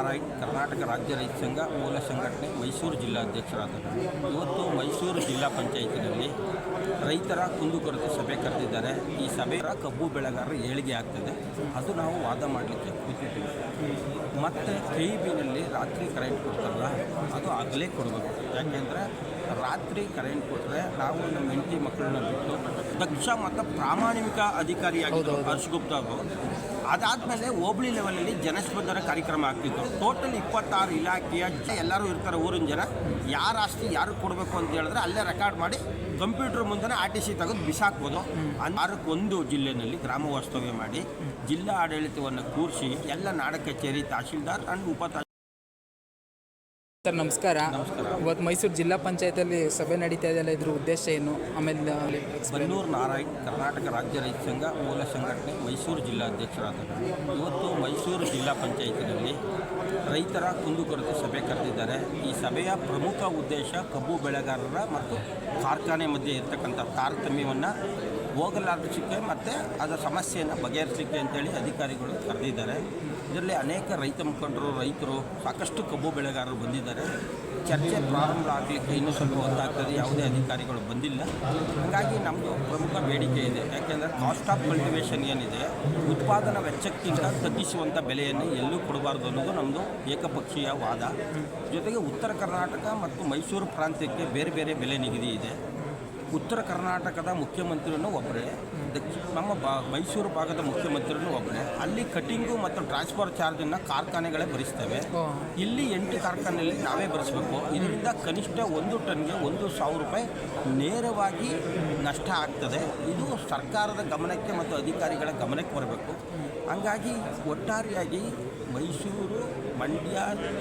ನಾರಾಯಣ್ ಕರ್ನಾಟಕ ರಾಜ್ಯ ರೈತ ಸಂಘ ಮೂಲ ಸಂಘಟನೆ ಮೈಸೂರು ಜಿಲ್ಲಾಧ್ಯಕ್ಷರಾದರು ಇವತ್ತು ಮೈಸೂರು ಜಿಲ್ಲಾ ಪಂಚಾಯತಿನಲ್ಲಿ ರೈತರ ಕುಂದುಕೊರತೆ ಸಭೆ ಕರೆದಿದ್ದಾರೆ. ಈ ಸಭೆಯ ಕಬ್ಬು ಬೆಳೆಗಾರರ ಏಳಿಗೆ ಆಗ್ತದೆ. ಅದು ನಾವು ವಾದ ಮಾಡಲಿಕ್ಕೆ ಕೂತಿದ್ದೀವಿ. ಮತ್ತು ಕೆ ಬಿನಲ್ಲಿ ರಾತ್ರಿ ಕರೆಂಟ್ ಕೊಡ್ತಾರಲ್ಲ, ಅದು ಆಗಲೇ ಕೊಡಬೇಕು. ಯಾಕೆಂದರೆ ರಾತ್ರಿ ಕರೆಂಟ್ ಕೊಟ್ಟರೆ ನಾವು ನಮ್ಮ ಹೆಂಡತಿ ಮಕ್ಕಳನ್ನ ಬಿಟ್ಟು ದಕ್ಷ ಮತ್ತು ಪ್ರಾಮಾಣಿಕ ಅಧಿಕಾರಿಯಾಗಿದ್ದರು ಹರ್ಷ್ ಗುಪ್ತಾ ಅವರು ಅದಾದಮೇಲೆ ಹೋಬಳಿ ಲೆವೆಲಲ್ಲಿ ಜನಸ್ಪಂದನ ಕಾರ್ಯಕ್ರಮ ಆಗ್ತಿತ್ತು. ಟೋಟಲ್ ಇಪ್ಪತ್ತಾರು ಇಲಾಖೆಯ ಎಲ್ಲರೂ ಇರ್ತಾರೆ ಊರಿನ ಜನ. ಯಾರ ಆಸ್ತಿ ಯಾರು ಕೊಡಬೇಕು ಅಂತ ಹೇಳಿದ್ರೆ ಅಲ್ಲೇ ರೆಕಾರ್ಡ್ ಮಾಡಿ ಕಂಪ್ಯೂಟರ್ ಮುಂದೆ ಆರ್ ಟಿ ಸಿ ತೆಗೆದು ಬಿಸಾಕ್ಬೋದು. ವಾರಕ್ಕೊಂದು ಜಿಲ್ಲೆಯಲ್ಲಿ ಗ್ರಾಮ ವಾಸ್ತವ್ಯ ಮಾಡಿ ಜಿಲ್ಲಾ ಆಡಳಿತವನ್ನು ಕೂರಿಸಿ ಎಲ್ಲ ನಾಡ ಕಚೇರಿ ತಹಶೀಲ್ದಾರ್ ಅಂಡ್ ಉಪ ಸರ್ ನಮಸ್ಕಾರ. ನಮಸ್ಕಾರ. ಇವತ್ತು ಮೈಸೂರು ಜಿಲ್ಲಾ ಪಂಚಾಯತಲ್ಲಿ ಸಭೆ ನಡೀತಾ ಇದೆಯಲ್ಲ ಇದ್ರ ಉದ್ದೇಶ ಏನು? ಆಮೇಲೆ ಬನ್ನೂರು ನಾರಾಯಣ್ ಕರ್ನಾಟಕ ರಾಜ್ಯ ರೈತ ಸಂಘ ಮೂಲ ಸಂಘಟನೆ ಮೈಸೂರು ಜಿಲ್ಲಾಧ್ಯಕ್ಷರಾದ ಇವತ್ತು ಮೈಸೂರು ಜಿಲ್ಲಾ ಪಂಚಾಯತಿನಲ್ಲಿ ರೈತರ ಕುಂದುಕೊರತೆ ಸಭೆ ಕರೆದಿದ್ದಾರೆ. ಈ ಸಭೆಯ ಪ್ರಮುಖ ಉದ್ದೇಶ ಕಬ್ಬು ಬೆಳೆಗಾರರ ಮತ್ತು ಕಾರ್ಖಾನೆ ಮಧ್ಯೆ ಇರತಕ್ಕಂಥ ತಾರತಮ್ಯವನ್ನು ಹೋಗಲಾಡಿಸಲಿಕ್ಕೆ ಮತ್ತು ಅದರ ಸಮಸ್ಯೆಯನ್ನು ಬಗೆಹರಿಸಲಿಕ್ಕೆ ಅಂತೇಳಿ ಅಧಿಕಾರಿಗಳು ಕರೆದಿದ್ದಾರೆ. ಇದರಲ್ಲಿ ಅನೇಕ ರೈತ ಮುಖಂಡರು, ರೈತರು, ಸಾಕಷ್ಟು ಕಬ್ಬು ಬೆಳೆಗಾರರು ಬಂದಿದ್ದಾರೆ. ಚರ್ಚೆ ಪ್ರಾರಂಭ ಆಗಲಿಕ್ಕೆ ಇನ್ನೂ ಸ್ವಲ್ಪ ಹೊತ್ತಾಗ್ತದೆ, ಯಾವುದೇ ಅಧಿಕಾರಿಗಳು ಬಂದಿಲ್ಲ. ಹಾಗಾಗಿ ನಮ್ಮದು ಪ್ರಮುಖ ಬೇಡಿಕೆ ಇದೆ. ಯಾಕೆಂದರೆ ಕಾಸ್ಟ್ ಆಫ್ ಕಲ್ಟಿವೇಷನ್ ಏನಿದೆ, ಉತ್ಪಾದನಾ ವೆಚ್ಚಕ್ಕಿಂತ ತಗ್ಗಿಸುವಂಥ ಬೆಲೆಯನ್ನು ಎಲ್ಲೂ ಕೊಡಬಾರ್ದು ಅನ್ನೋದು ನಮ್ಮದು ಏಕಪಕ್ಷೀಯ ವಾದ. ಜೊತೆಗೆ ಉತ್ತರ ಕರ್ನಾಟಕ ಮತ್ತು ಮೈಸೂರು ಪ್ರಾಂತ್ಯಕ್ಕೆ ಬೇರೆ ಬೇರೆ ಬೆಲೆ ನಿಗದಿ ಇದೆ. ಉತ್ತರ ಕರ್ನಾಟಕದ ಮುಖ್ಯಮಂತ್ರಿಯೂ ಒಬ್ಬರೇ ದಕ್ಷಿಣ ನಮ್ಮ ಬಾ ಮೈಸೂರು ಭಾಗದ ಮುಖ್ಯಮಂತ್ರಿನೂ ಒಬ್ಬರೇ ಅಲ್ಲಿ ಕಟಿಂಗು ಮತ್ತು ಟ್ರಾನ್ಸ್ಫರ್ ಚಾರ್ಜನ್ನು ಕಾರ್ಖಾನೆಗಳೇ ಭರಿಸ್ತವೆ. ಇಲ್ಲಿ ಎಂಟು ಕಾರ್ಖಾನೆಯಲ್ಲಿ ನಾವೇ ಭರಿಸಬೇಕು. ಇದರಿಂದ ಕನಿಷ್ಠ ಒಂದು ಟನ್ಗೆ ಒಂದು ಸಾವಿರ ರೂಪಾಯಿ ನೇರವಾಗಿ ನಷ್ಟ ಆಗ್ತದೆ. ಇದು ಸರ್ಕಾರದ ಗಮನಕ್ಕೆ ಮತ್ತು ಅಧಿಕಾರಿಗಳ ಗಮನಕ್ಕೆ ಬರಬೇಕು. ಹಂಗಾಗಿ ಒಟ್ಟಾರೆಯಾಗಿ ಮೈಸೂರು ಮಂಡ್ಯ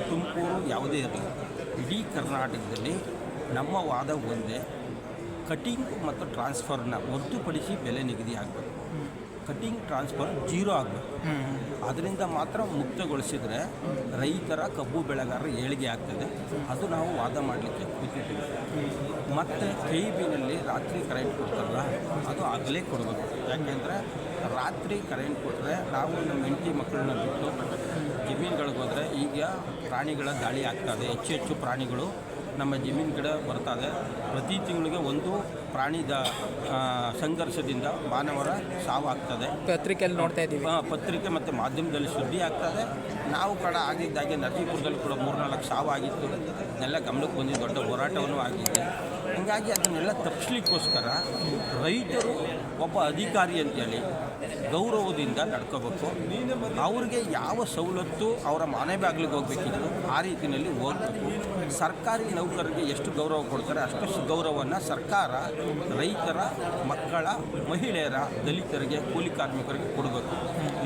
ತುಮಕೂರು ಯಾವುದೇ ಇರಲಿ ಇಡೀ ಕರ್ನಾಟಕದಲ್ಲಿ ನಮ್ಮ ವಾದ ಒಂದೇ. ಕಟಿಂಗ್ ಮತ್ತು ಟ್ರಾನ್ಸ್ಫರ್ನ ಹೊರತುಪಡಿಸಿ ಬೆಲೆ ನಿಗದಿ ಆಗಬೇಕು. ಕಟಿಂಗ್, ಟ್ರಾನ್ಸ್ಫರ್ ಜೀರೋ ಆಗಬೇಕು. ಅದರಿಂದ ಮಾತ್ರ ಮುಕ್ತಗೊಳಿಸಿದರೆ ರೈತರ ಕಬ್ಬು ಬೆಳೆಗಾರರ ಏಳಿಗೆ ಆಗ್ತದೆ. ಅದು ನಾವು ವಾದ ಮಾಡಲಿಕ್ಕೆ ಕೂತಿದ್ದೀವಿ. ಮತ್ತು ಕೆ ಬಿನಲ್ಲಿ ರಾತ್ರಿ ಕರೆಂಟ್ ಕೊಡ್ತಾರಲ್ಲ, ಅದು ಆಗಲೇ ಕೊಡಬೇಕು. ಯಾಕೆಂದರೆ ರಾತ್ರಿ ಕರೆಂಟ್ ಕೊಟ್ಟರೆ ನಾವು ನಮ್ಮ ಹೆಂಡತಿ ಮಕ್ಕಳನ್ನ ಬಿಟ್ಟು ಜಮೀನುಗಳಿಗೆ ಹೋದರೆ ಈಗ ಪ್ರಾಣಿಗಳ ದಾಳಿ ಆಗ್ತದೆ ಹೆಚ್ಚು ಹೆಚ್ಚು ಪ್ರಾಣಿಗಳು ನಮ್ಮ ಜಮೀನು ಗಿಡ ಬರ್ತಾ ಇದೆ ಪ್ರತಿ ತಿಂಗಳಿಗೆ ಒಂದು ಪ್ರಾಣಿದ ಸಂಘರ್ಷದಿಂದ ಮಾನವರ ಸಾವಾಗ್ತದೆ. ಪತ್ರಿಕೆಯಲ್ಲಿ ನೋಡ್ತಾ ಇದ್ದೀವಿ. ಪತ್ರಿಕೆ ಮತ್ತು ಮಾಧ್ಯಮದಲ್ಲಿ ಸುದ್ದಿ ಆಗ್ತದೆ. ನಾವು ಕೂಡ ಆಗಿದ್ದಾಗೆ ನರಸೀಪುರದಲ್ಲಿ ಕೂಡ ಮೂರ್ನಾಲ್ಕು ಸಾವಾಗಿತ್ತು ಎಲ್ಲ ಗಮನಕ್ಕೆ ಬಂದು ದೊಡ್ಡ ಹೋರಾಟವನ್ನು ಆಗಿದೆ. ಹಾಗಾಗಿ ಅದನ್ನೆಲ್ಲ ತಪ್ಪಿಸ್ಲಿಕ್ಕೋಸ್ಕರ ರೈತರು ಒಬ್ಬ ಅಧಿಕಾರಿ ಅಂತೇಳಿ ಗೌರವದಿಂದ ನಡ್ಕೋಬೇಕು. ಅವ್ರಿಗೆ ಯಾವ ಸವಲತ್ತು ಅವರ ಮನೆ ಬಾಗಿಲಿಗೆ ಹೋಗ್ಬೇಕಿತ್ತು ಆ ರೀತಿಯಲ್ಲಿ ಹೋಗಬೇಕು. ಸರ್ಕಾರಿ ನೌಕರರಿಗೆ ಎಷ್ಟು ಗೌರವ ಕೊಡ್ತಾರೆ ಅಷ್ಟು ಗೌರವವನ್ನು ಸರ್ಕಾರ ರೈತರ ಮಕ್ಕಳ ಮಹಿಳೆಯರ ದಲಿತರಿಗೆ ಕೂಲಿ ಕಾರ್ಮಿಕರಿಗೆ ಕೊಡಬೇಕು.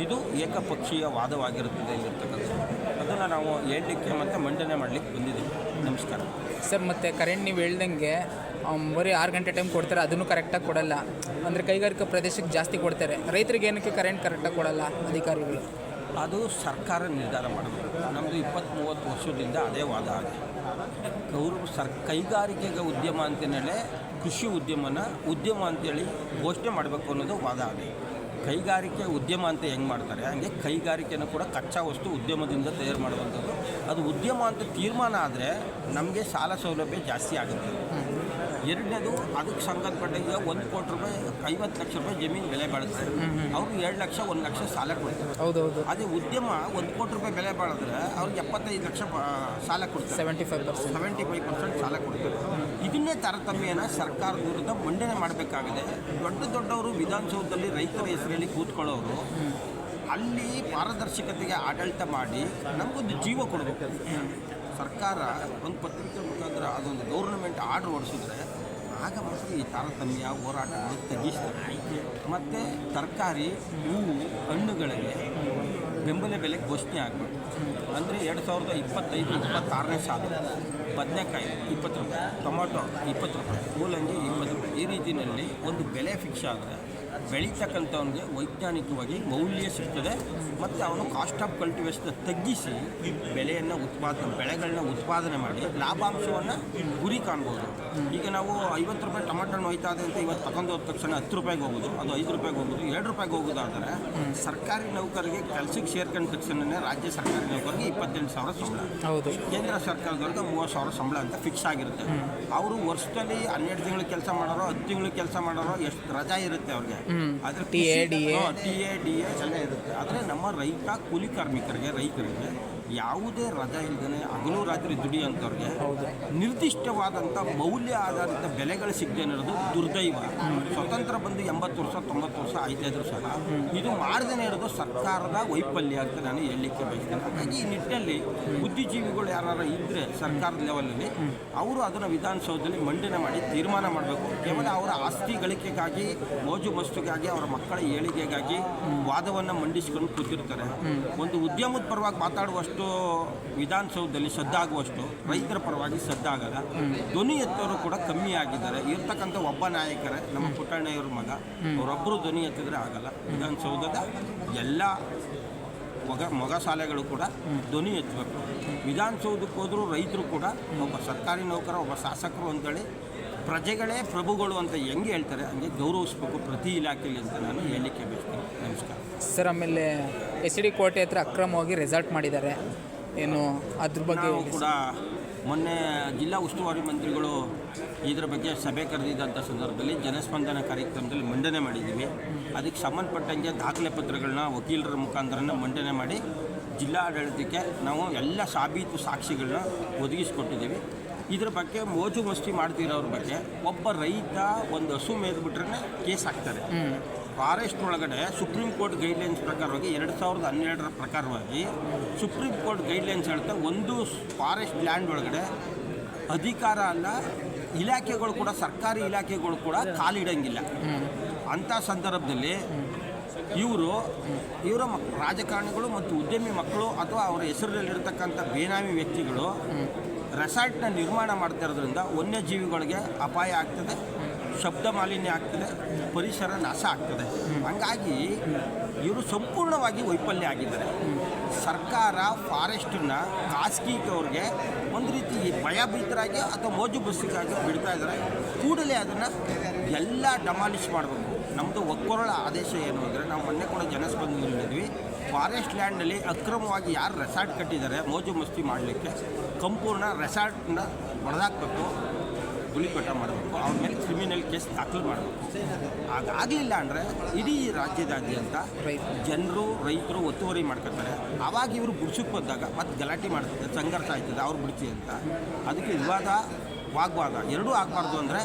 ಇದು ಏಕಪಕ್ಷೀಯ ವಾದವಾಗಿರುತ್ತದೆ ಇಲ್ಲಿರ್ತಕ್ಕಂಥದ್ದು ಅದನ್ನು ನಾವು ಹೇಳಲಿಕ್ಕೆ ಮತ್ತು ಮಂಡನೆ ಮಾಡಲಿಕ್ಕೆ ಬಂದಿದ್ದೀವಿ. ನಮಸ್ಕಾರ. ಸರ್ ಮತ್ತು ಕರೆಂಟ್ ನೀವು ಹೇಳ್ದಂಗೆ ಬರೀ ಆರು ಗಂಟೆ ಟೈಮ್ ಕೊಡ್ತಾರೆ ಅದನ್ನು ಕರೆಕ್ಟಾಗಿ ಕೊಡಲ್ಲ. ಅಂದರೆ ಕೈಗಾರಿಕಾ ಪ್ರದೇಶಕ್ಕೆ ಜಾಸ್ತಿ ಕೊಡ್ತಾರೆ. ರೈತರಿಗೆ ಏನಕ್ಕೆ ಕರೆಂಟ್ ಕರೆಕ್ಟಾಗಿ ಕೊಡಲ್ಲ ಅಧಿಕಾರಿಗಳು? ಅದು ಸರ್ಕಾರ ನಿರ್ಧಾರ ಮಾಡಬೇಕು. ನಮ್ಮದು ಇಪ್ಪತ್ತು ಮೂವತ್ತು ವರ್ಷದಿಂದ ಅದೇ ವಾದ ಆಗಿದೆ. ಗೌರವ ಸರ್, ಕೈಗಾರಿಕೆಗೆ ಉದ್ಯಮ ಅಂತೇಳಿ ಕೃಷಿ ಉದ್ಯಮನ ಉದ್ಯಮ ಅಂತೇಳಿ ಘೋಷಣೆ ಮಾಡಬೇಕು ಅನ್ನೋದು ವಾದ ಆಗಿದೆ ಕೈಗಾರಿಕೆ ಉದ್ಯಮ ಅಂತ ಹೆಂಗೆ ಮಾಡ್ತಾರೆ? ಹಾಗೆ ಕೈಗಾರಿಕೆನೂ ಕೂಡ ಕಚ್ಚಾ ವಸ್ತು ಉದ್ಯಮದಿಂದ ತಯಾರು ಮಾಡುವಂಥದ್ದು. ಅದು ಉದ್ಯಮ ಅಂತ ತೀರ್ಮಾನ ಆದರೆ ನಮಗೆ ಸಾಲ ಸೌಲಭ್ಯ ಜಾಸ್ತಿ ಆಗುತ್ತೆ. ಎರಡನೇದು ಅದಕ್ಕೆ ಸಂಬಂಧಪಟ್ಟ ಈಗ ಒಂದು ಕೋಟಿ ರೂಪಾಯಿ ಐವತ್ತು ಲಕ್ಷ ರೂಪಾಯಿ ಜಮೀನು ಬೆಲೆ ಬಾಳುತ್ತೆ ಅವ್ರಿಗೆ ಎರಡು ಲಕ್ಷ ಒಂದು ಲಕ್ಷ ಸಾಲ ಕೊಡ್ತಾರೆ. ಹೌದೌದು. ಅದೇ ಉದ್ಯಮ ಒಂದು ಕೋಟಿ ರೂಪಾಯಿ ಬೆಲೆ ಬಾಳಿದ್ರೆ ಅವ್ರಿಗೆ ಎಪ್ಪತ್ತೈದು ಲಕ್ಷ ಸಾಲ ಕೊಡ್ತಾರೆ. Seventy five percent seventy five percent ಸಾಲ ಕೊಡ್ತಾರೆ. ಇದನ್ನೇ ತಾರತಮ್ಯನ ಸರ್ಕಾರದ ವಿರುದ್ಧ ಮಂಡನೆ ಮಾಡಬೇಕಾಗಿದೆ. ದೊಡ್ಡ ದೊಡ್ಡವರು ವಿಧಾನಸೌಧದಲ್ಲಿ ರೈತರ ಹೆಸರಲ್ಲಿ ಕೂತ್ಕೊಳ್ಳೋರು ಅಲ್ಲಿ ಪಾರದರ್ಶಕತೆಗೆ ಆಡಳಿತ ಮಾಡಿ ನಮಗೊಂದು ಜೀವ ಕೊಡಬೇಕು. ಸರ್ಕಾರ ಒಂದು ಪತ್ರಿಕೆ ಮುಖಾಂತರ ಅದೊಂದು ಗೌರ್ನಮೆಂಟ್ ಆರ್ಡ್ರ್ ಹೊಡೆಸಿದ್ರೆ ಆಗ ಮಾತ್ರ ಈ ತಾರತಮ್ಯ ಹೋರಾಟ ತಗ್ಗಿಸ್ತಾರೆ ಮತ್ತು ತರಕಾರಿ, ಹೂವು, ಹಣ್ಣುಗಳಿಗೆ ಬೆಂಬಲ ಬೆಲೆ ಘೋಷಣೆ ಆಗಬೇಕು ಅಂದರೆ ಎರಡು ಸಾವಿರದ ಇಪ್ಪತ್ತೈದು, ಇಪ್ಪತ್ತಾರನೇ ಸಾಲು, ಬದನೆಕಾಯಿ ಇಪ್ಪತ್ತು ರೂಪಾಯಿ, ಟೊಮೊಟೊ ಇಪ್ಪತ್ತು ರೂಪಾಯಿ, ಮೂಲಂಗಿ ಇಪ್ಪತ್ತು ರೂಪಾಯಿ. ಈ ರೀತಿಯಲ್ಲಿ ಒಂದು ಬೆಲೆ ಫಿಕ್ಸ್ ಆದರೆ ಬೆಳೀತಕ್ಕಂಥವನಿಗೆ ವೈಜ್ಞಾನಿಕವಾಗಿ ಮೌಲ್ಯ ಸಿಗ್ತದೆ ಮತ್ತು ಅವನು ಕಾಸ್ಟ್ ಆಫ್ ಕಲ್ಟಿವೇಷನ್ ತಗ್ಗಿಸಿ ಬೆಳೆಯನ್ನು ಉತ್ಪಾದನೆ ಬೆಳೆಗಳನ್ನ ಉತ್ಪಾದನೆ ಮಾಡಿ ಲಾಭಾಂಶವನ್ನು ಗುರಿ ಕಾಣ್ಬೋದು. ಈಗ ನಾವು ಐವತ್ತು ರೂಪಾಯಿ ಟೊಮೆಟೊ ಹಣ್ಣು ಹೋಯ್ತಾ ಅಂತ ಇವತ್ತು ತಗೊಂಡು ಹೋದ ತಕ್ಷಣ ಹತ್ತು ರೂಪಾಯಿಗೆ ಹೋಗೋದು ಅದು ಐದು ರೂಪಾಯಿಗೆ ಹೋಗೋದು ಎರಡು ರೂಪಾಯಿಗೆ ಹೋಗೋದಾದರೆ ಸರ್ಕಾರಿ ನೌಕರಿಗೆ ಕೆಲಸಕ್ಕೆ ಸೇರ್ಕೊಂಡ ತಕ್ಷಣವೇ ರಾಜ್ಯ ಸರ್ಕಾರಿ ನೌಕರಿಗೆ ಇಪ್ಪತ್ತೆಂಟು ಸಾವಿರ ಸಂಬಳ. ಹೌದು. ಕೇಂದ್ರ ಸರ್ಕಾರದವ್ರಿಗೆ ಮೂವತ್ತು ಸಾವಿರ ಸಂಬಳ ಅಂತ ಫಿಕ್ಸ್ ಆಗಿರುತ್ತೆ. ಅವರು ವರ್ಷದಲ್ಲಿ ಹನ್ನೆರಡು ತಿಂಗಳು ಕೆಲಸ ಮಾಡೋರು ಹತ್ತು ತಿಂಗಳು ಕೆಲಸ ಮಾಡೋರು ಎಷ್ಟು ರಜಾ ಇರುತ್ತೆ ಅವ್ರಿಗೆ. ಅದ್ರ T A, D A. T A D A ಎಲ್ಲ ಇರುತ್ತೆ. ಆದರೆ ನಮ್ಮ ರೈತ ಕೂಲಿ ಕಾರ್ಮಿಕರಿಗೆ ರೈತರಿಗೆ ಯಾವುದೇ ರಜಾ ಇಲ್ಲದೇ ಹಗಲು ರಾತ್ರಿ ದುಡಿಯೋಂಥವ್ರಿಗೆ ನಿರ್ದಿಷ್ಟವಾದಂತ ನಿರ್ದಿಷ್ಟವಾದಂಥ ಮೌಲ್ಯ ಆಧಾರಿತ ಬೆಲೆಗಳು ಸಿಗದೆ ಇರೋದು ದುರ್ದೈವ. ಸ್ವತಂತ್ರ ಬಂದು ಎಂಬತ್ತು ವರ್ಷ ತೊಂಬತ್ತು ವರ್ಷ ಆಯ್ತಾ ಇದ್ರು ಸಹ ಇದು ಮಾಡದೇ ಇರೋದು ಸರ್ಕಾರದ ವೈಫಲ್ಯ ಅಂತ ನಾನು ಹೇಳಲಿಕ್ಕೆ ಬಯಸ್ತೇನೆ. ಹಾಗಾಗಿ ಈ ನಿಟ್ಟಿನಲ್ಲಿ ಬುದ್ಧಿಜೀವಿಗಳು ಯಾರು ಇದ್ದರೆ ಸರ್ಕಾರದ ಲೆವೆಲಲ್ಲಿ ಅವರು ಅದನ್ನು ವಿಧಾನಸೌಧದಲ್ಲಿ ಮಂಡನೆ ಮಾಡಿ ತೀರ್ಮಾನ ಮಾಡಬೇಕು. ಕೇವಲ ಅವರ ಆಸ್ತಿ ಗಳಿಕೆಗಾಗಿ ಮೋಜು ಮಸ್ತಿಗಾಗಿ ಅವರ ಮಕ್ಕಳ ಏಳಿಗೆಗಾಗಿ ವಾದವನ್ನು ಮಂಡಿಸ್ಕೊಂಡು ಕೂತಿರ್ತಾರೆ. ಒಂದು ಉದ್ಯಮದ ಪರವಾಗಿ ಮಾತಾಡುವಷ್ಟು, ವಿಧಾನಸೌಧದಲ್ಲಿ ಸದ್ದಾಗುವಷ್ಟು ರೈತರ ಪರವಾಗಿ ಸದ್ದಾಗಲ್ಲ. ಧ್ವನಿ ಎತ್ತವರು ಕೂಡ ಕಮ್ಮಿ ಆಗಿದ್ದಾರೆ. ಇರ್ತಕ್ಕಂಥ ಒಬ್ಬ ನಾಯಕರೇ, ನಮ್ಮ ಪುಟ್ಟಣ್ಣಯ್ಯವ್ರ ಮಗ ಅವರೊಬ್ಬರು ಧ್ವನಿ ಎತ್ತಿದ್ರೆ ಆಗಲ್ಲ. ವಿಧಾನಸೌಧದ ಎಲ್ಲ ಮೊಗ ಮೊಗ ಶಾಲೆಗಳು ಕೂಡ ಧ್ವನಿ ಎತ್ತಬೇಕು. ವಿಧಾನಸೌಧಕ್ಕೆ ಹೋದರೂ ರೈತರು ಕೂಡ, ಒಬ್ಬ ಸರ್ಕಾರಿ ನೌಕರ, ಒಬ್ಬ ಶಾಸಕರು ಅಂತೇಳಿ ಪ್ರಜೆಗಳೇ ಪ್ರಭುಗಳು ಅಂತ ಹೆಂಗೆ ಹೇಳ್ತಾರೆ? ಹಂಗೆ ಗೌರವಿಸ್ಬೇಕು ಪ್ರತಿ ಇಲಾಖೆಯಲ್ಲಿ ಅಂತ ನಾನು ಹೇಳಲಿಕ್ಕೆ ಬಿಡ್ತೀನಿ. ನಮಸ್ಕಾರ. ಸರ್ ಆಮೇಲೆ ಎಸ್ ಡಿ ಕೋಟೆ ಹತ್ರ ಅಕ್ರಮವಾಗಿ ರೆಸಾರ್ಟ್ ಮಾಡಿದ್ದಾರೆ. ಏನು ಅದ್ರ ಬಗ್ಗೆ ಕೂಡ ಮೊನ್ನೆ ಜಿಲ್ಲಾ ಉಸ್ತುವಾರಿ ಮಂತ್ರಿಗಳು ಇದರ ಬಗ್ಗೆ ಸಭೆ ಕರೆದಿದ್ದಂಥ ಸಂದರ್ಭದಲ್ಲಿ ಜನಸ್ಪಂದನ ಕಾರ್ಯಕ್ರಮದಲ್ಲಿ ಮಂಡನೆ ಮಾಡಿದ್ದೀವಿ. ಅದಕ್ಕೆ ಸಂಬಂಧಪಟ್ಟಂಗೆ ದಾಖಲೆ ಪತ್ರಗಳನ್ನ ವಕೀಲರ ಮುಖಾಂತರನ ಮಂಡನೆ ಮಾಡಿ ಜಿಲ್ಲಾಡಳಿತಕ್ಕೆ ನಾವು ಎಲ್ಲ ಸಾಬೀತು ಸಾಕ್ಷಿಗಳನ್ನ ಒದಗಿಸ್ಕೊಟ್ಟಿದ್ದೀವಿ. ಇದ್ರ ಬಗ್ಗೆ ಮೋಜು ಮಸ್ತಿ ಮಾಡ್ತಿರೋರ ಬಗ್ಗೆ ಒಬ್ಬ ರೈತ ಒಂದು ಹಸು ಮೇದ್ಬಿಟ್ರೆ ಕೇಸ್ ಹಾಕ್ತಾರೆ. ಫಾರೆಸ್ಟ್ ಒಳಗಡೆ ಸುಪ್ರೀಂ ಕೋರ್ಟ್ ಗೈಡ್ಲೈನ್ಸ್ ಪ್ರಕಾರವಾಗಿ ಎರಡು ಸಾವಿರದ ಹನ್ನೆರಡರ ಪ್ರಕಾರವಾಗಿ ಸುಪ್ರೀಂ ಕೋರ್ಟ್ ಗೈಡ್ಲೈನ್ಸ್ ಹೇಳ್ತಾ ಒಂದು ಫಾರೆಸ್ಟ್ ಲ್ಯಾಂಡ್ ಒಳಗಡೆ ಅಧಿಕಾರ ಅಲ್ಲ ಇಲಾಖೆಗಳು ಕೂಡ ಸರ್ಕಾರಿ ಇಲಾಖೆಗಳು ಕೂಡ ಕಾಲಿಡಂಗಿಲ್ಲ ಅಂಥ ಸಂದರ್ಭದಲ್ಲಿ ಇವರು ಇವರ ಮಕ್ ರಾಜಕಾರಣಿಗಳು ಮತ್ತು ಉದ್ಯಮಿ ಮಕ್ಕಳು ಅಥವಾ ಅವರ ಹೆಸರಿನಲ್ಲಿರ್ತಕ್ಕಂಥ ಬೇನಾಮಿ ವ್ಯಕ್ತಿಗಳು ರೆಸಾರ್ಟ್ನ ನಿರ್ಮಾಣ ಮಾಡ್ತಾ ಇರೋದ್ರಿಂದ ವನ್ಯಜೀವಿಗಳಿಗೆ ಅಪಾಯ ಆಗ್ತದೆ, ಶಬ್ದ ಮಾಲಿನ್ಯ ಆಗ್ತದೆ, ಪರಿಸರ ನಾಶ ಆಗ್ತದೆ. ಹಂಗಾಗಿ ಇವರು ಸಂಪೂರ್ಣವಾಗಿ ವೈಫಲ್ಯ ಆಗಿದ್ದಾರೆ. ಸರ್ಕಾರ ಫಾರೆಸ್ಟನ್ನ ಖಾಸಗಿಯವ್ರಿಗೆ ಒಂದು ರೀತಿ ಭಯಭೀತರಾಗಿ ಅಥವಾ ಮೋಜು ಬಸ್ಸಿಗಾಗಿ ಬಿಡ್ತಾ ಇದ್ದಾರೆ. ಕೂಡಲೇ ಅದನ್ನು ಎಲ್ಲ ಡಮಾಲಿಷ್ ಮಾಡಬೇಕು. ನಮ್ಮದು ಒಕ್ಕೊರಳ ಆದೇಶ ಏನು ಅಂದರೆ ನಾವು ಮೊನ್ನೆ ಕೂಡ ಜನಸ್ಪಂದನದಲ್ಲಿದ್ವಿ ಫಾರೆಸ್ಟ್ ಲ್ಯಾಂಡಲ್ಲಿ ಅಕ್ರಮವಾಗಿ ಯಾರು ರೆಸಾರ್ಟ್ ಕಟ್ಟಿದ್ದಾರೆ ಮೋಜು ಮಸ್ತಿ ಮಾಡಲಿಕ್ಕೆ ಸಂಪೂರ್ಣ ರೆಸಾರ್ಟ್ನ ಹೊಡೆದಾಕಬೇಕು ಕಟ್ಟ ಮಾಡಬೇಕು, ಅವ್ರ ಮೇಲೆ ಕ್ರಿಮಿನಲ್ ಕೇಸ್ ದಾಖಲು ಮಾಡಬೇಕು. ಹಾಗಾಗಲಿಲ್ಲ ಅಂದರೆ ಇಡೀ ರಾಜ್ಯದಾದ್ಯಂತ ಜನರು, ರೈತರು ಒತ್ತುವರಿ ಮಾಡ್ಕೊತಾರೆ ಆವಾಗ ಇವರು ಬಿಡ್ಸಕ್ಕೆ ಬಂದಾಗ ಮತ್ತೆ ಗಲಾಟೆ ಮಾಡ್ತದೆ ಸಂಘರ್ಷ ಆಯ್ತದೆ, ಅವ್ರು ಬಿಡ್ತಿ ಅಂತ. ಅದಕ್ಕೆ ವಿವಾದ, ವಾಗ್ವಾದ ಎರಡೂ ಆಗಬಾರ್ದು ಅಂದರೆ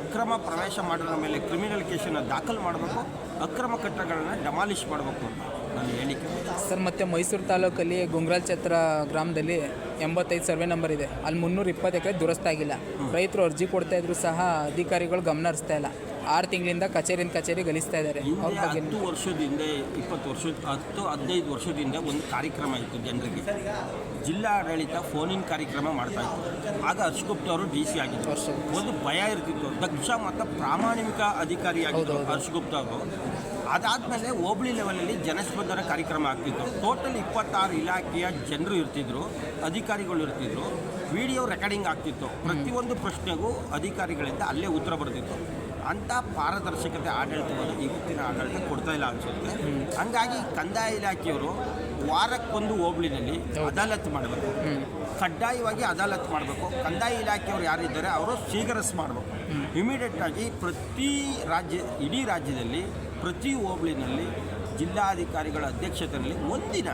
ಅಕ್ರಮ ಪ್ರವೇಶ ಮಾಡಿದ ಮೇಲೆ ಕ್ರಿಮಿನಲ್ ಕೇಸನ್ನು ದಾಖಲು ಮಾಡಬೇಕು, ಅಕ್ರಮ ಕಟ್ಟಡಗಳನ್ನು ಡಮಾಲಿಷ್ ಮಾಡಬೇಕು ಅಂತ. ನಾನು ಹೇಳಿಕೆ ಸರ್ ಮತ್ತು ಮೈಸೂರು ತಾಲೂಕಲ್ಲಿ ಗುಂಗ್ರಾಲ್ ಛತ್ರ ಗ್ರಾಮದಲ್ಲಿ ಎಂಬತ್ತೈದು ಸರ್ವೆ ನಂಬರ್ ಇದೆ. ಅಲ್ಲಿ ಮುನ್ನೂರ ಇಪ್ಪತ್ತು ಎಕರೆ ದುರಸ್ತಾಗಿಲ್ಲ ರೈತರು ಅರ್ಜಿ ಕೊಡ್ತಾ ಇದ್ರು ಸಹ ಅಧಿಕಾರಿಗಳು ಗಮನ ಹರಿಸ್ತಾ ಇಲ್ಲ. ಆರು ತಿಂಗಳಿಂದ ಕಚೇರಿಯಿಂದ ಕಚೇರಿ ಗಲಿಸ್ತಾ ಇದ್ದಾರೆ. ಅವ್ರ ಹಿಂದೆ ಬಗ್ಗೆ ಹತ್ತು ವರ್ಷದಿಂದ ಇಪ್ಪತ್ತು ವರ್ಷದ ಹತ್ತು ಹದಿನೈದು ವರ್ಷದಿಂದ ಒಂದು ಕಾರ್ಯಕ್ರಮ ಇತ್ತು ಜನರಿಗೆ. ಜಿಲ್ಲಾ ಆಡಳಿತ ಫೋನಿನ ಕಾರ್ಯಕ್ರಮ ಮಾಡ್ತಾ ಇತ್ತು. ಆಗ ಹರ್ಷಗುಪ್ತ ಅವರು ಡಿ ಸಿ ಆಗಿದ್ದರು ಒಂದು ಭಯ ಇರ್ತಿತ್ತು. ದಕ್ಷ ಮತ್ತು ಪ್ರಾಮಾಣಿಕ ಅಧಿಕಾರಿಯಾಗಿದ್ದರು. ಹರ್ಷಗುಪ್ತ ಅವರು. ಅದಾದಮೇಲೆ ಹೋಬಳಿ ಲೆವೆಲಲ್ಲಿ ಜನಸ್ಪಂದನ ಕಾರ್ಯಕ್ರಮ ಆಗ್ತಿತ್ತು. ಟೋಟಲ್ ಇಪ್ಪತ್ತಾರು ಇಲಾಖೆಯ ಜನರು ಇರ್ತಿದ್ರು ಅಧಿಕಾರಿಗಳು ಇರ್ತಿದ್ರು. ವಿಡಿಯೋ ರೆಕಾರ್ಡಿಂಗ್ ಆಗ್ತಿತ್ತು. ಪ್ರತಿಯೊಂದು ಪ್ರಶ್ನೆಗೂ ಅಧಿಕಾರಿಗಳಿಂದ ಅಲ್ಲೇ ಉತ್ತರ ಬರ್ತಿತ್ತು. ಅಂಥ ಪಾರದರ್ಶಕತೆ ಆಡಳಿತವನ್ನು ಇವತ್ತಿನ ಆಡಳಿತ ಕೊಡ್ತಾ ಇಲ್ಲ ಅನಿಸುತ್ತೆ. ಹಂಗಾಗಿ ಕಂದಾಯ ಇಲಾಖೆಯವರು ವಾರಕ್ಕೊಂದು ಹೋಬಳಿನಲ್ಲಿ ಅದಾಲತ್ ಮಾಡಬೇಕು. ಕಡ್ಡಾಯವಾಗಿ ಅದಾಲತ್ ಮಾಡಬೇಕು. ಕಂದಾಯ ಇಲಾಖೆಯವರು ಯಾರಿದ್ದಾರೆ ಅವರು ಸ್ವೀಕರಿಸ್ ಮಾಡಬೇಕು. ಇಮಿಡಿಯೇಟ್ ಆಗಿ ಪ್ರತಿ ರಾಜ್ಯ ಇಡೀ ರಾಜ್ಯದಲ್ಲಿ ಪ್ರತಿ ಹೋಬಳಿನಲ್ಲಿ ಜಿಲ್ಲಾಧಿಕಾರಿಗಳ ಅಧ್ಯಕ್ಷತೆಯಲ್ಲಿ ಒಂದಿನ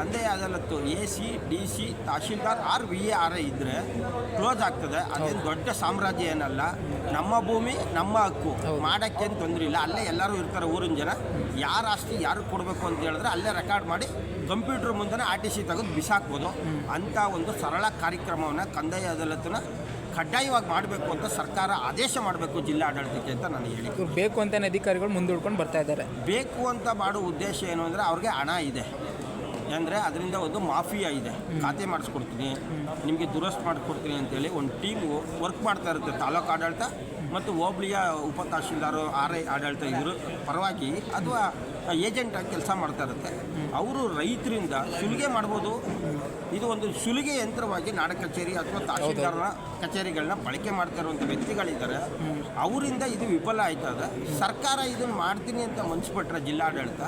ಕಂದಾಯ ಅದಾಲತ್ತು A C D C tahsildar R V A R I ಇದ್ದರೆ ಕ್ಲೋಸ್ ಆಗ್ತದೆ. ಅದೇನು ದೊಡ್ಡ ಸಾಮ್ರಾಜ್ಯ ಏನಲ್ಲ. ನಮ್ಮ ಭೂಮಿ ನಮ್ಮ ಹಕ್ಕು. ಮಾಡೋಕ್ಕೇನು ತೊಂದರೆ ಇಲ್ಲ. ಅಲ್ಲೇ ಎಲ್ಲರೂ ಇರ್ತಾರೆ ಊರಿನ ಜನ. ಯಾರು ಆಸ್ತಿ ಯಾರು ಕೊಡಬೇಕು ಅಂತ ಹೇಳಿದ್ರೆ ಅಲ್ಲೇ ರೆಕಾರ್ಡ್ ಮಾಡಿ ಕಂಪ್ಯೂಟರ್ ಮುಂದೆ ಆರ್ ಟಿ ಸಿ ತೆಗೆದು ಬಿಸಾಕ್ಬೋದು. ಅಂಥ ಒಂದು ಸರಳ ಕಾರ್ಯಕ್ರಮವನ್ನು ಕಂದಾಯ ಅದಾಲತ್ನ ಕಡ್ಡಾಯವಾಗಿ ಮಾಡಬೇಕು ಅಂತ ಸರ್ಕಾರ ಆದೇಶ ಮಾಡಬೇಕು ಜಿಲ್ಲಾಡಳಿತಕ್ಕೆ ಅಂತ ನಾನು ಹೇಳಿ. ಬೇಕು ಅಂತಲೇ ಅಧಿಕಾರಿಗಳು ಮುಂದೂಡ್ಕೊಂಡು ಬರ್ತಾ ಇದ್ದಾರೆ. ಬೇಕು ಅಂತ ಮಾಡೋ ಉದ್ದೇಶ ಏನು ಅಂದರೆ ಅವ್ರಿಗೆ ಹಣ ಇದೆ. ಅಂದರೆ ಅದರಿಂದ ಒಂದು ಮಾಫಿಯಾ ಇದೆ. ಖಾತೆ ಮಾಡಿಸ್ಕೊಡ್ತೀನಿ, ನಿಮಗೆ ದುರಸ್ತ್ ಮಾಡಿಕೊಡ್ತೀನಿ ಅಂತೇಳಿ ಒಂದು ಟೀಮು ವರ್ಕ್ ಮಾಡ್ತಾ ಇರುತ್ತೆ. ತಾಲೂಕು ಆಡಳಿತ ಮತ್ತು ಹೋಬಳಿಯ ಉಪ ತಹಶೀಲ್ದಾರು ಆರ್ ಐ ಆಡಳಿತ ಇವರು. ಪರವಾಗಿ ಅಥವಾ ಏಜೆಂಟಾಗಿ ಕೆಲಸ ಮಾಡ್ತಾ ಇರುತ್ತೆ. ಅವರು ರೈತರಿಂದ ಸುಲಿಗೆ ಮಾಡ್ಬೋದು. ಇದು ಒಂದು ಸುಲಿಗೆ ಯಂತ್ರವಾಗಿ ನಾಡ ಕಚೇರಿ ಅಥವಾ ತಹಶೀಲ್ದಾರನ ಕಚೇರಿಗಳನ್ನ ಬಳಕೆ ಮಾಡ್ತಾ ಇರುವಂಥ ವ್ಯಕ್ತಿಗಳಿದ್ದಾರೆ. ಅವರಿಂದ ಇದು ವಿಫಲ ಆಯ್ತದೆ. ಸರ್ಕಾರ ಇದನ್ನು ಮಾಡ್ತೀನಿ ಅಂತ ಮನ್ಸ್ಬಿಟ್ರೆ ಜಿಲ್ಲಾಡಳಿತ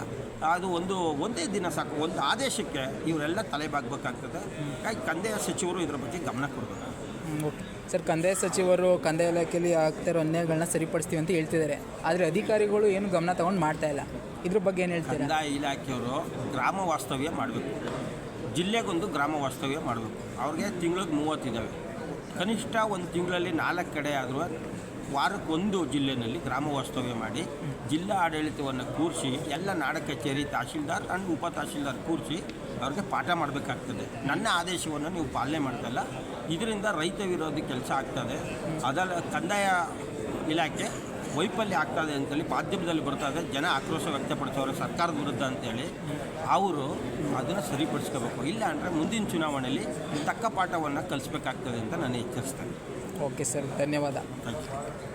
ಅದು ಒಂದು ಒಂದೇ ದಿನ ಸಾಕು ಒಂದು ಆದೇಶಕ್ಕೆ ಇವರೆಲ್ಲ ತಲೆಬಾಗಬೇಕಾಗ್ತದೆ. ಹಾಗಾಗಿ ಕಂದಾಯ ಸಚಿವರು ಇದರ ಬಗ್ಗೆ ಗಮನ ಕೊಡಬೇಕು. ಸರ್ ಕಂದಾಯ ಸಚಿವರು ಕಂದಾಯ ಇಲಾಖೆಯಲ್ಲಿ ಆಗ್ತಿರೋ ಅನ್ಯಾಯಗಳನ್ನ ಸರಿಪಡಿಸ್ತೀವಿ ಅಂತ ಹೇಳ್ತಿದ್ದಾರೆ. ಆದರೆ ಅಧಿಕಾರಿಗಳು ಏನು ಗಮನ ತಗೊಂಡು ಮಾಡ್ತಾ ಇಲ್ಲ. ಇದ್ರ ಬಗ್ಗೆ ಏನು ಹೇಳ್ತಾರೆ? ಕಂದಾಯ ಇಲಾಖೆಯವರು ಗ್ರಾಮ ವಾಸ್ತವ್ಯ ಮಾಡಬೇಕು. ಜಿಲ್ಲೆಗೊಂದು ಗ್ರಾಮ ವಾಸ್ತವ್ಯ ಮಾಡಬೇಕು. ಅವ್ರಿಗೆ ತಿಂಗಳಿಗೆ ಮೂವತ್ತಿದ್ದಾವೆ ಕನಿಷ್ಠ ಒಂದು ತಿಂಗಳಲ್ಲಿ ನಾಲ್ಕು ಕಡೆ ಆದರೂ ವಾರಕ್ಕೊಂದು ಜಿಲ್ಲೆಯಲ್ಲಿ ಗ್ರಾಮ ವಾಸ್ತವ್ಯ ಮಾಡಿ, ಜಿಲ್ಲಾ ಆಡಳಿತವನ್ನು ಕೂರಿಸಿ, ಎಲ್ಲ ನಾಡ ಕಚೇರಿ ತಹಶೀಲ್ದಾರ್ ಆ್ಯಂಡ್ ಉಪ ತಹಶೀಲ್ದಾರ್ ಕೂರಿಸಿ ಅವ್ರಿಗೆ ಪಾಠ ಮಾಡಬೇಕಾಗ್ತದೆ. ನನ್ನ ಆದೇಶವನ್ನು ನೀವು ಪಾಲನೆ ಮಾಡ್ತಲ್ಲ ಇದರಿಂದ ರೈತ ವಿರೋಧಿ ಕೆಲಸ ಆಗ್ತದೆ. ಅದರ ಕಂದಾಯ ಇಲಾಖೆ ವೈಫಲ್ಯ ಆಗ್ತದೆ ಅಂತೇಳಿ ಮಾಧ್ಯಮದಲ್ಲಿ ಬರ್ತಾ ಇದೆ. ಜನ ಆಕ್ರೋಶ ವ್ಯಕ್ತಪಡಿಸೋರು ಸರ್ಕಾರದ ವಿರುದ್ಧ ಅಂತೇಳಿ ಅವರು ಅದನ್ನು ಸರಿಪಡಿಸ್ಕೋಬೇಕು. ಇಲ್ಲ ಅಂದರೆ ಮುಂದಿನ ಚುನಾವಣೆಯಲ್ಲಿ ತಕ್ಕ ಪಾಠವನ್ನು ಕಲಿಸ್ಬೇಕಾಗ್ತದೆ ಅಂತ ನಾನು ಎಚ್ಚರಿಸ್ತೇನೆ. ಓಕೆ ಸರ್ ಧನ್ಯವಾದ. Thank you.